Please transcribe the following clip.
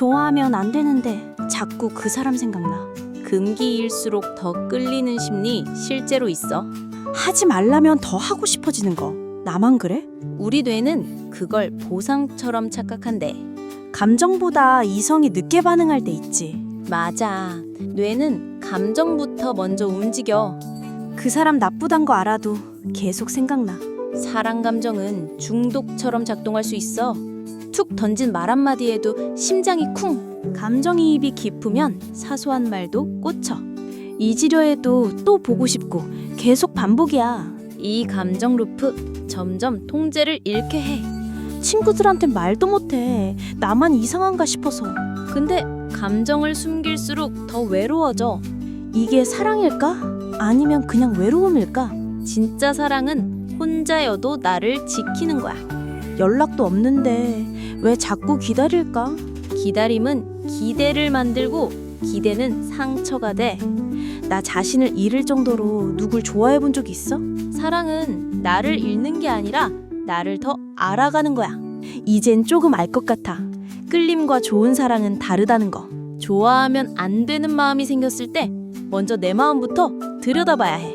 좋아하면 안 되는데 자꾸 그 사람 생각나. 금기일수록 더 끌리는 심리 실제로 있어. 하지 말라면 더 하고 싶어지는 거. 나만 그래? 우리 뇌는 그걸 보상처럼 착각한대. 감정보다 이성이 늦게 반응할 때 있지. 맞아. 뇌는 감정부터 먼저 움직여. 그 사람 나쁘단 거 알아도 계속 생각나. 사랑 감정은 중독처럼 작동할 수 있어. 툭 던진 말 한마디에도 심장이 쿵. 감정이입이 깊으면 사소한 말도 꽂혀. 잊으려 해도 또 보고 싶고 계속 반복이야. 이 감정 루프 점점 통제를 잃게 해. 친구들한테 말도 못해. 나만 이상한가 싶어서. 근데 감정을 숨길수록 더 외로워져. 이게 사랑일까? 아니면 그냥 외로움일까? 진짜 사랑은 혼자여도 나를 지키는 거야. 연락도 없는데 왜 자꾸 기다릴까? 기다림은 기대를 만들고 기대는 상처가 돼. 나 자신을 잃을 정도로 누굴 좋아해 본 적 있어? 사랑은 나를 잃는 게 아니라 나를 더 알아가는 거야. 이젠 조금 알 것 같아. 끌림과 좋은 사랑은 다르다는 거. 좋아하면 안 되는 마음이 생겼을 때 먼저 내 마음부터 들여다봐야 해.